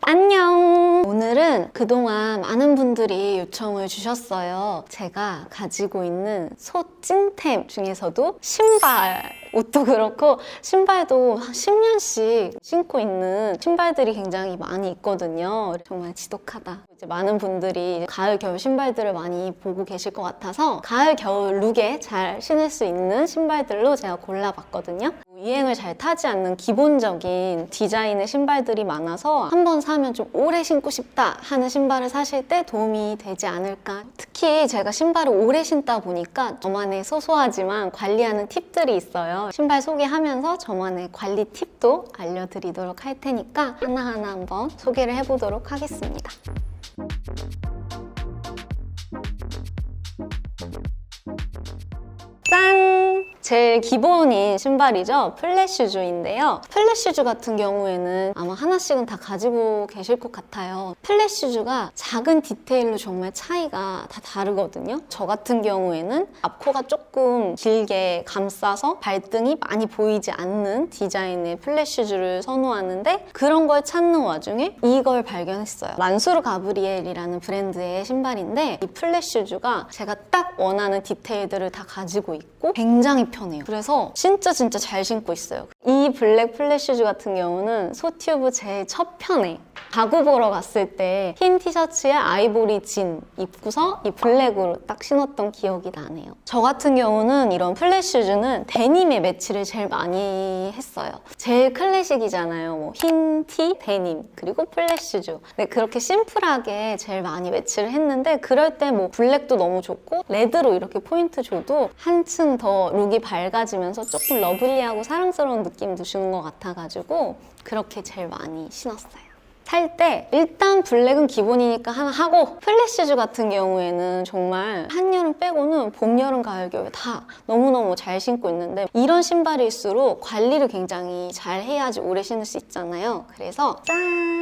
안녕! 오늘은 그동안 많은 분들이 요청을 주셨어요. 제가 가지고 있는 소 찐템 중에서도 신발, 옷도 그렇고 신발도 한 10년씩 신고 있는 신발들이 굉장히 많이 있거든요. 정말 지독하다. 이제 많은 분들이 가을, 겨울 신발들을 많이 보고 계실 것 같아서 가을, 겨울 룩에 잘 신을 수 있는 신발들로 제가 골라봤거든요. 유행을 잘 타지 않는 기본적인 디자인의 신발들이 많아서 한 번 사면 좀 오래 신고 싶다 하는 신발을 사실 때 도움이 되지 않을까. 특히 제가 신발을 오래 신다 보니까 저만의 소소하지만 관리하는 팁들이 있어요. 신발 소개하면서 저만의 관리 팁도 알려드리도록 할 테니까 하나하나 한번 소개를 해보도록 하겠습니다. 짠! 제일 기본인 신발이죠. 플랫슈즈인데요. 플랫슈즈 같은 경우에는 아마 하나씩은 다 가지고 계실 것 같아요. 플랫슈즈가 작은 디테일로 정말 차이가 다 다르거든요. 저 같은 경우에는 앞코가 조금 길게 감싸서 발등이 많이 보이지 않는 디자인의 플랫슈즈를 선호하는데 그런 걸 찾는 와중에 이걸 발견했어요. 만수르 가브리엘이라는 브랜드의 신발인데 이 플랫슈즈가 제가 딱 원하는 디테일들을 다 가지고 있고 굉장히 편해요. 그래서 진짜 진짜 잘 신고 있어요. 이 블랙 플랫슈즈 같은 경우는 소튜브 제일 첫 편에 가구 보러 갔을 때 흰 티셔츠에 아이보리 진 입고서 이 블랙으로 딱 신었던 기억이 나네요. 저 같은 경우는 이런 플랫슈즈는 데님에 매치를 제일 많이 했어요. 제일 클래식이잖아요. 뭐 흰 티, 데님, 그리고 플랫슈즈. 네, 그렇게 심플하게 제일 많이 매치를 했는데 그럴 때 뭐 블랙도 너무 좋고 레드로 이렇게 포인트 줘도 한층 더 룩이 밝아지면서 조금 러블리하고 사랑스러운 느낌도 주는 것 같아가지고 그렇게 제일 많이 신었어요. 살 때 일단 블랙은 기본이니까 하나 하고 플랫슈즈 같은 경우에는 정말 한여름 빼고는 봄, 여름, 가을, 겨울 다 너무너무 잘 신고 있는데 이런 신발일수록 관리를 굉장히 잘 해야지 오래 신을 수 있잖아요. 그래서 짠!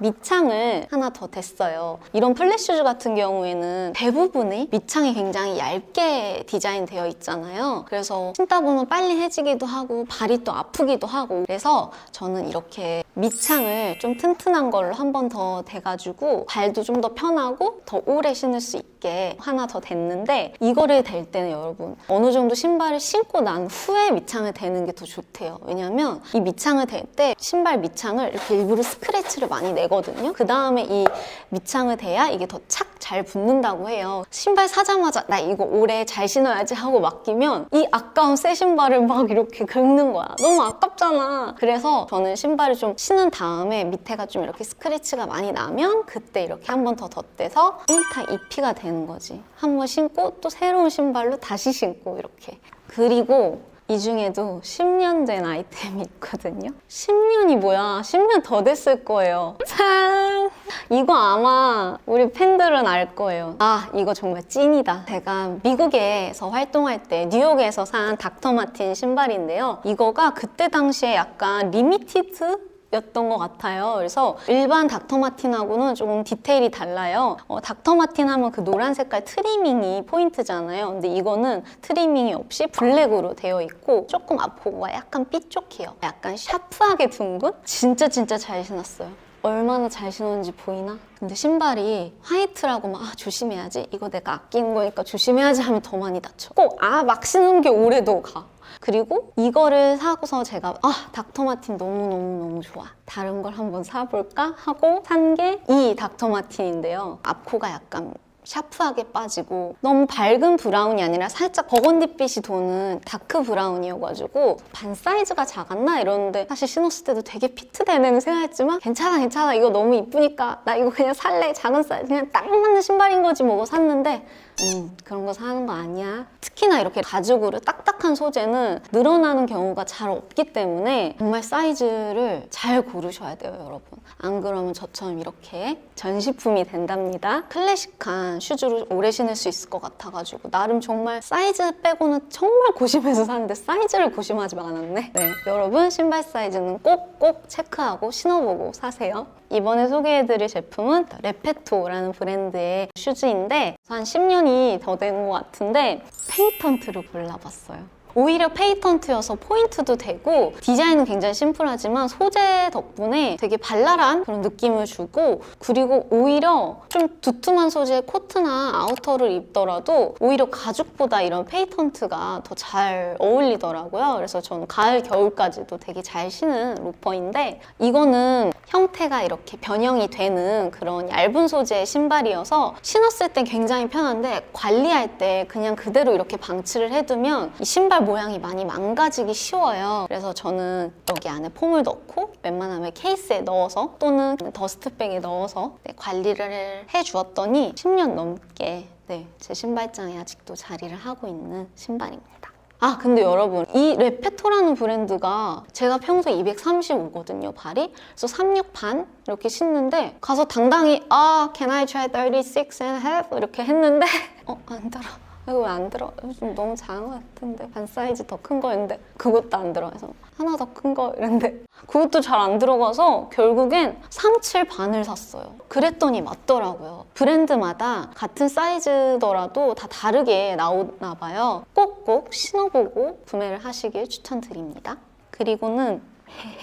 밑창을 하나 더 댔어요. 이런 플랫슈즈 같은 경우에는 대부분의 밑창이 굉장히 얇게 디자인되어 있잖아요. 그래서 신다 보면 빨리 해지기도 하고 발이 또 아프기도 하고 그래서 저는 이렇게 밑창을 좀 튼튼한 걸로 한 번 더 대가지고 발도 좀 더 편하고 더 오래 신을 수 있게 하나 더 댔는데 이거를 댈 때는 여러분 어느 정도 신발을 신고 난 후에 밑창을 대는 게 더 좋대요. 왜냐면 이 밑창을 댈 때 신발 밑창을 이렇게 일부러 스크래치를 많이 내거든요. 그 다음에 이 밑창을 대야 이게 더 착 잘 붙는다고 해요. 신발 사자마자 나 이거 오래 잘 신어야지 하고 맡기면 이 아까운 새 신발을 막 이렇게 긁는 거야. 너무 아깝잖아. 그래서 저는 신발을 좀 신은 다음에 밑에가 좀 이렇게 스크래치가 많이 나면 그때 이렇게 한 번 더 덧대서 1타 2피가 되는 거지. 한 번 신고 또 새로운 신발로 다시 신고 이렇게. 그리고 이 중에도 10년 된 아이템이 있거든요. 10년이 뭐야? 10년 더 됐을 거예요. 짠! 이거 아마 우리 팬들은 알 거예요. 아, 이거 정말 찐이다. 제가 미국에서 활동할 때 뉴욕에서 산 닥터 마틴 신발인데요. 이거가 그때 당시에 약간 리미티드 였던 것 같아요. 그래서 일반 닥터 마틴하고는 조금 디테일이 달라요. 어, 닥터 마틴 하면 그 노란 색깔 트리밍이 포인트잖아요. 근데 이거는 트리밍이 없이 블랙으로 되어 있고 조금 앞포가 약간 삐쪽해요. 약간 샤프하게 둥근? 진짜 진짜 잘 신었어요. 얼마나 잘 신었는지 보이나? 근데 신발이 화이트라고 막 아, 조심해야지. 이거 내가 아끼는 거니까 조심해야지 하면 더 많이 다쳐. 꼭 아 막 신은 게 오래도 가. 그리고 이거를 사고서 제가 아 닥터마틴 너무너무너무 좋아. 다른 걸 한번 사볼까? 하고 산 게 이 닥터마틴인데요. 앞코가 약간 샤프하게 빠지고 너무 밝은 브라운이 아니라 살짝 버건디빛이 도는 다크 브라운이어가지고 반 사이즈가 작았나? 이러는데 사실 신었을 때도 되게 피트되는 생각했지만 괜찮아 괜찮아. 이거 너무 이쁘니까 나 이거 그냥 살래. 작은 사이즈 그냥 딱 맞는 신발인 거지 뭐고 샀는데 음, 그런 거 사는 거 아니야. 특히나 이렇게 가죽으로 딱딱한 소재는 늘어나는 경우가 잘 없기 때문에 정말 사이즈를 잘 고르셔야 돼요, 여러분. 안 그러면 저처럼 이렇게 전시품이 된답니다. 클래식한 슈즈를 오래 신을 수 있을 것 같아가지고 나름 정말 사이즈 빼고는 정말 고심해서 샀는데 사이즈를 고심하지 않았네. 네, 여러분 신발 사이즈는 꼭꼭 체크하고 신어보고 사세요. 이번에 소개해드릴 제품은 레페토라는 브랜드의 슈즈인데 한 10년 이 더 된 것 같은데 페이턴트를 골라봤어요. 오히려 페이턴트여서 포인트도 되고 디자인은 굉장히 심플하지만 소재 덕분에 되게 발랄한 그런 느낌을 주고 그리고 오히려 좀 두툼한 소재의 코트나 아우터를 입더라도 오히려 가죽보다 이런 페이턴트가 더 잘 어울리더라고요. 그래서 저는 가을 겨울까지도 되게 잘 신은 로퍼인데 이거는 형태가 이렇게 변형이 되는 그런 얇은 소재의 신발이어서 신었을 땐 굉장히 편한데 관리할 때 그냥 그대로 이렇게 방치를 해두면 이 신발 모양이 많이 망가지기 쉬워요. 그래서 저는 여기 안에 폼을 넣고 웬만하면 케이스에 넣어서 또는 더스트백에 넣어서 네, 관리를 해 주었더니 10년 넘게 네, 제 신발장에 아직도 자리를 하고 있는 신발입니다. 아, 근데 여러분, 이 레페토라는 브랜드가 제가 평소에 235거든요, 발이. 그래서 36 반 이렇게 신는데 가서 당당히 아, can I try 36 and a half? 이렇게 했는데 어, 안 들어. 이거 왜 안 들어? 좀 너무 작은 것 같은데 반 사이즈 더 큰 거였는데 그것도 안 들어가서 하나 더 큰 거 이랬는데 그것도 잘 안 들어가서 결국엔 37 반을 샀어요. 그랬더니 맞더라고요. 브랜드마다 같은 사이즈더라도 다 다르게 나오나 봐요. 꼭꼭 신어보고 구매를 하시길 추천드립니다. 그리고는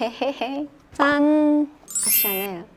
헤헤헤헤 짠! 아시아넬 아,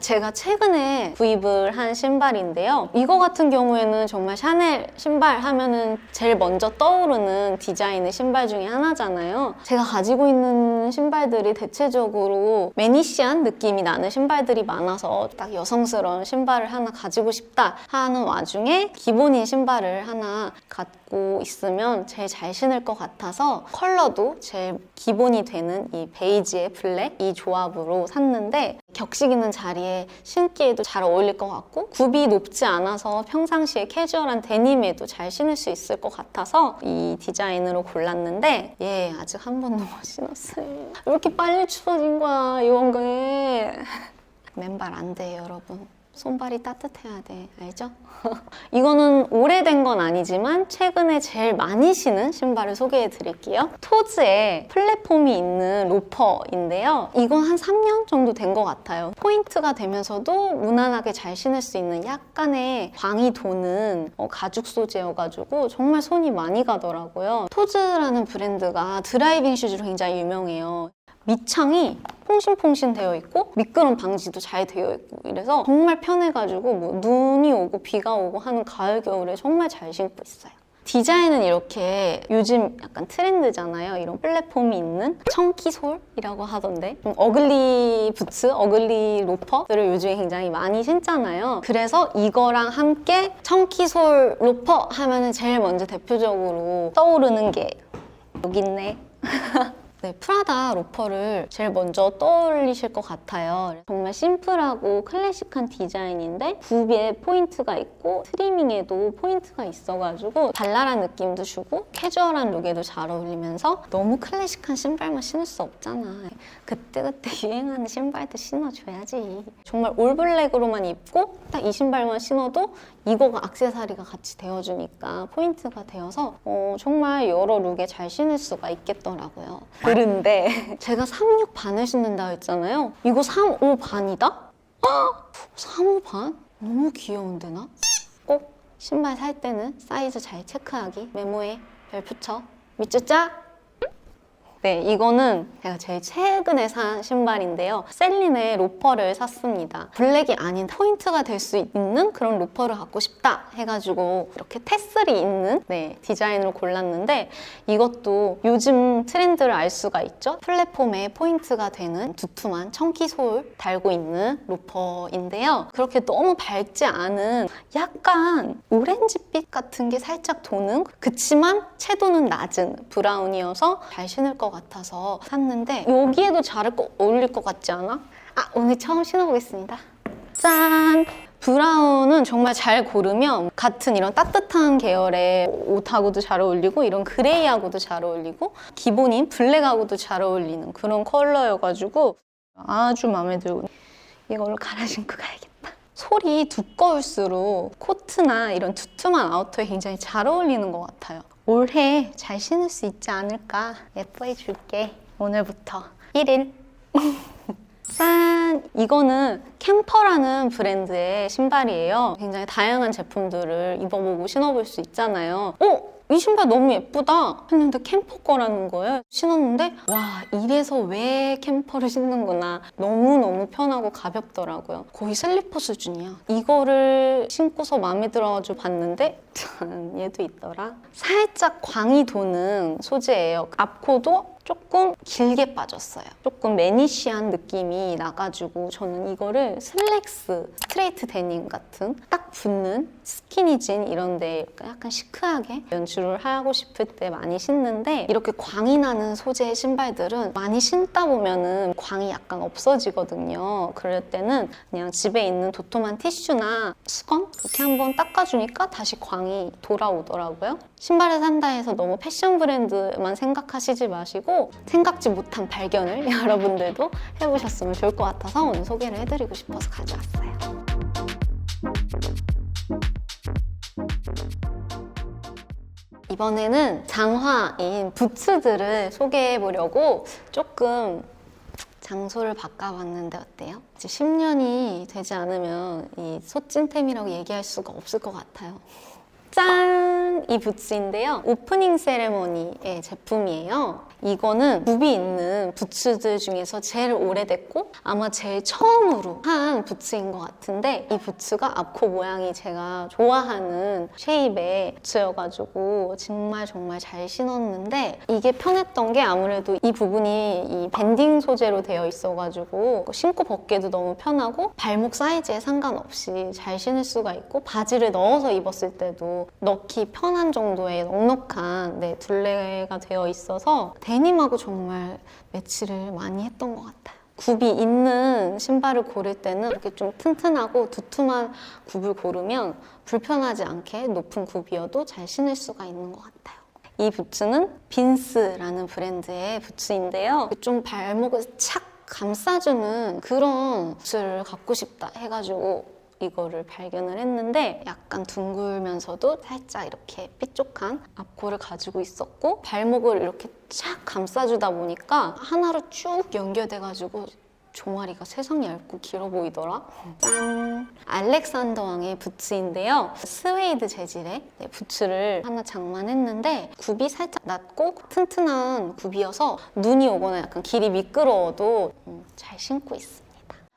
제가 최근에 구입을 한 신발인데요. 이거 같은 경우에는 정말 샤넬 신발 하면은 제일 먼저 떠오르는 디자인의 신발 중에 하나잖아요. 제가 가지고 있는 신발들이 대체적으로 매니시한 느낌이 나는 신발들이 많아서 딱 여성스러운 신발을 하나 가지고 싶다 하는 와중에 기본인 신발을 하나 갖고 있으면 제일 잘 신을 것 같아서 컬러도 제일 기본이 되는 이 베이지의 블랙 이 조합으로 샀는데 격식 있는 자리에 신기에도 잘 어울릴 것 같고 굽이 높지 않아서 평상시에 캐주얼한 데님에도 잘 신을 수 있을 것 같아서 이 디자인으로 골랐는데 예 아직 한 번도 못 신었어요. 왜 이렇게 빨리 추워진 거야 이 원가에 맨발 안 돼요 여러분 손발이 따뜻해야 돼 알죠? 이거는 오래된 건 아니지만 최근에 제일 많이 신은 신발을 소개해 드릴게요. 토즈에 플랫폼이 있는 로퍼인데요. 이건 한 3년 정도 된 것 같아요. 포인트가 되면서도 무난하게 잘 신을 수 있는 약간의 광이 도는 어, 가죽 소재여가지고 정말 손이 많이 가더라고요. 토즈라는 브랜드가 드라이빙 슈즈로 굉장히 유명해요. 밑창이 퐁신퐁신 되어 있고 미끄럼 방지도 잘 되어 있고 이래서 정말 편해가지고 뭐 눈이 오고 비가 오고 하는 가을 겨울에 정말 잘 신고 있어요. 디자인은 이렇게 요즘 약간 트렌드잖아요. 이런 플랫폼이 있는 청키솔이라고 하던데 좀 어글리 부츠, 어글리 로퍼들을 요즘에 굉장히 많이 신잖아요. 그래서 이거랑 함께 청키솔 로퍼 하면 은 제일 먼저 대표적으로 떠오르는 게 여기 있네. 네, 프라다 로퍼를 제일 먼저 떠올리실 것 같아요. 정말 심플하고 클래식한 디자인인데 굽에 포인트가 있고 트리밍에도 포인트가 있어가지고 발랄한 느낌도 주고 캐주얼한 룩에도 잘 어울리면서 너무 클래식한 신발만 신을 수 없잖아. 그때그때 유행하는 신발도 신어줘야지. 정말 올블랙으로만 입고 딱 이 신발만 신어도 이거가 악세사리가 같이 되어주니까 포인트가 되어서 어, 정말 여러 룩에 잘 신을 수가 있겠더라고요. 그런데 제가 36 반을 신는다 했잖아요. 이거 35 반이다? 35 반? 너무 귀여운데 나? 꼭 신발 살 때는 사이즈 잘 체크하기 메모에 별 붙여 밑줄 짜? 네, 이거는 제가 제일 최근에 산 신발인데요. 셀린의 로퍼를 샀습니다. 블랙이 아닌 포인트가 될 수 있는 그런 로퍼를 갖고 싶다 해가지고 이렇게 테슬이 있는 네, 디자인으로 골랐는데 이것도 요즘 트렌드를 알 수가 있죠. 플랫폼에 포인트가 되는 두툼한 청키 솔 달고 있는 로퍼인데요. 그렇게 너무 밝지 않은 약간 오렌지빛 같은 게 살짝 도는 그치만 채도는 낮은 브라운이어서 잘 신을 것 같아서 샀는데 여기에도 잘 어울릴 것 같지 않아? 아 오늘 처음 신어보겠습니다. 짠! 브라운은 정말 잘 고르면 같은 이런 따뜻한 계열의 옷하고도 잘 어울리고 이런 그레이하고도 잘 어울리고 기본인 블랙하고도 잘 어울리는 그런 컬러여가지고 아주 마음에 들고 이걸로 갈아 신고 가야겠다. 솔이 두꺼울수록 코트나 이런 두툼한 아우터에 굉장히 잘 어울리는 것 같아요. 올해 잘 신을 수 있지 않을까 예뻐해 줄게. 오늘부터 1일. 짠! 이거는 캠퍼라는 브랜드의 신발이에요. 굉장히 다양한 제품들을 입어보고 신어볼 수 있잖아요. 어? 이 신발 너무 예쁘다 했는데 캠퍼 거라는 거예요. 신었는데 와 이래서 왜 캠퍼를 신는구나. 너무너무 편하고 가볍더라고요. 거의 슬리퍼 수준이야. 이거를 신고서 마음에 들어가지고 봤는데 짠 얘도 있더라. 살짝 광이 도는 소재예요. 앞코도 조금 길게 빠졌어요. 조금 매니시한 느낌이 나가지고 저는 이거를 슬랙스, 스트레이트 데님 같은 딱 붙는 스키니진 이런 데 약간 시크하게 연출을 하고 싶을 때 많이 신는데 이렇게 광이 나는 소재의 신발들은 많이 신다 보면은 광이 약간 없어지거든요. 그럴 때는 그냥 집에 있는 도톰한 티슈나 수건 이렇게 한번 닦아주니까 다시 광이 돌아오더라고요. 신발을 산다 해서 너무 패션 브랜드만 생각하시지 마시고 생각지 못한 발견을 여러분들도 해보셨으면 좋을 것 같아서 오늘 소개를 해드리고 싶어서 가져왔어요. 이번에는 장화인 부츠들을 소개해 보려고 조금 장소를 바꿔봤는데 어때요? 이제 10년이 되지 않으면 이 소찐템이라고 얘기할 수가 없을 것 같아요. 짠! 이 부츠인데요. 오프닝 세레머니의 제품이에요. 이거는 굽이 있는 부츠들 중에서 제일 오래됐고 아마 제일 처음으로 한 부츠인 것 같은데 이 부츠가 앞코 모양이 제가 좋아하는 쉐입의 부츠여가지고 정말 정말 잘 신었는데 이게 편했던 게 아무래도 이 부분이 이 밴딩 소재로 되어 있어가지고 신고 벗기도 너무 편하고 발목 사이즈에 상관없이 잘 신을 수가 있고 바지를 넣어서 입었을 때도 넣기 편한 정도의 넉넉한 네, 둘레가 되어 있어서 데님하고 정말 매치를 많이 했던 것 같아요. 굽이 있는 신발을 고를 때는 이렇게 좀 튼튼하고 두툼한 굽을 고르면 불편하지 않게 높은 굽이어도 잘 신을 수가 있는 것 같아요. 이 부츠는 빈스라는 브랜드의 부츠인데요. 좀 발목을 착 감싸주는 그런 부츠를 갖고 싶다 해가지고 이거를 발견을 했는데 약간 둥글면서도 살짝 이렇게 삐쪽한 앞코를 가지고 있었고 발목을 이렇게 착 감싸주다 보니까 하나로 쭉 연결돼가지고 종아리가 세상 얇고 길어 보이더라. 짠! 알렉산더 왕의 부츠인데요. 스웨이드 재질의 네, 부츠를 하나 장만했는데 굽이 살짝 낮고 튼튼한 굽이어서 눈이 오거나 약간 길이 미끄러워도 음, 잘 신고 있습니다.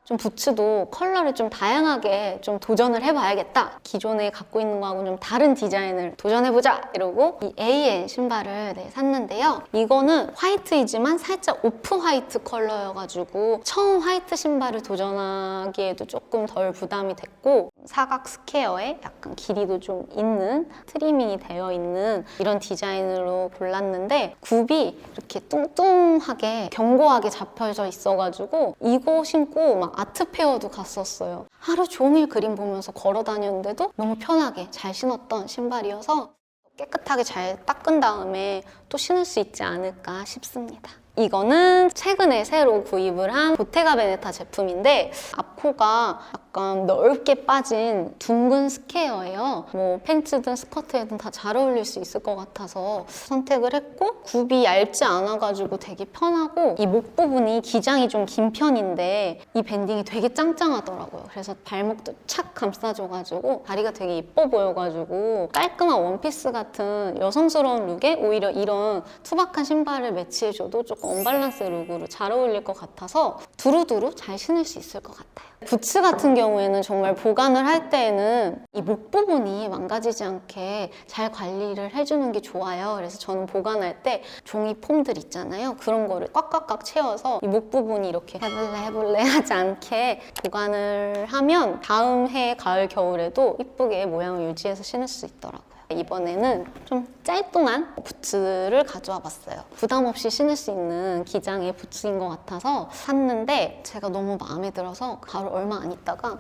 좀 부츠도 컬러를 좀 다양하게 좀 도전을 해봐야겠다. 기존에 갖고 있는 거하고 좀 다른 디자인을 도전해보자 이러고 이 AN 신발을 네, 샀는데요. 이거는 화이트이지만 살짝 오프 화이트 컬러여가지고 처음 화이트 신발을 도전하기에도 조금 덜 부담이 됐고 사각 스퀘어에 약간 길이도 좀 있는 트리밍이 되어 있는 이런 디자인으로 골랐는데 굽이 이렇게 뚱뚱하게 견고하게 잡혀져 있어가지고 이거 신고 막 아트 페어도 갔었어요. 하루 종일 그림 보면서 걸어 다녔는데도 너무 편하게 잘 신었던 신발이어서 깨끗하게 잘 닦은 다음에 또 신을 수 있지 않을까 싶습니다. 이거는 최근에 새로 구입을 한 보테가 베네타 제품인데 앞코가 약간 넓게 빠진 둥근 스퀘어예요. 뭐 팬츠든 스커트에든 다 잘 어울릴 수 있을 것 같아서 선택을 했고 굽이 얇지 않아가지고 되게 편하고 이 목 부분이 기장이 좀 긴 편인데 이 밴딩이 되게 짱짱하더라고요. 그래서 발목도 착 감싸줘가지고 다리가 되게 예뻐 보여가지고 깔끔한 원피스 같은 여성스러운 룩에 오히려 이런 투박한 신발을 매치해줘도 조금 언밸런스 룩으로 잘 어울릴 것 같아서 두루두루 잘 신을 수 있을 것 같아요. 부츠 같은 경우 에는 정말 보관을 할 때에는 이 목 부분이 망가지지 않게 잘 관리를 해주는 게 좋아요. 그래서 저는 보관할 때 종이 폼들 있잖아요. 그런 거를 꽉꽉꽉 채워서 이 목 부분이 이렇게 해볼래 해볼래 하지 않게 보관을 하면 다음 해 가을 겨울에도 이쁘게 모양을 유지해서 신을 수 있더라고요. 이번에는 좀 짤뚱한 부츠를 가져와 봤어요. 부담 없이 신을 수 있는 기장의 부츠인 것 같아서 샀는데 제가 너무 마음에 들어서 가을 얼마 안 있다가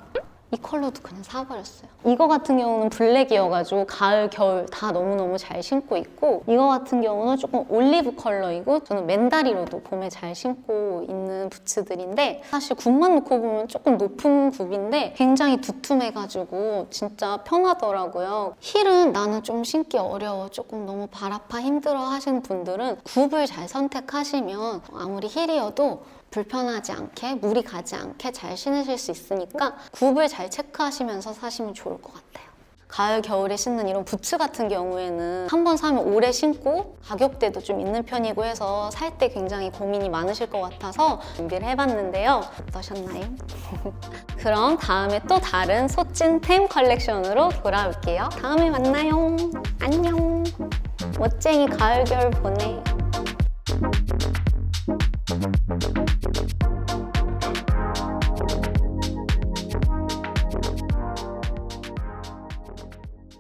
이 컬러도 그냥 사버렸어요. 이거 같은 경우는 블랙이어가지고 가을, 겨울 다 너무너무 잘 신고 있고 이거 같은 경우는 조금 올리브 컬러이고 저는 맨다리로도 봄에 잘 신고 있는 부츠들인데 사실 굽만 놓고 보면 조금 높은 굽인데 굉장히 두툼해가지고 진짜 편하더라고요. 힐은 나는 좀 신기 어려워. 조금 너무 발 아파 힘들어 하시는 분들은 굽을 잘 선택하시면 아무리 힐이어도 불편하지 않게 물이 가지 않게 잘 신으실 수 있으니까 굽을 잘 체크하시면서 사시면 좋을 것 같아요. 가을, 겨울에 신는 이런 부츠 같은 경우에는 한 번 사면 오래 신고 가격대도 좀 있는 편이고 해서 살 때 굉장히 고민이 많으실 것 같아서 준비를 해봤는데요. 어떠셨나요? 그럼 다음에 또 다른 소찐템 컬렉션으로 돌아올게요. 다음에 만나요. 안녕. 멋쟁이 가을, 겨울 보내.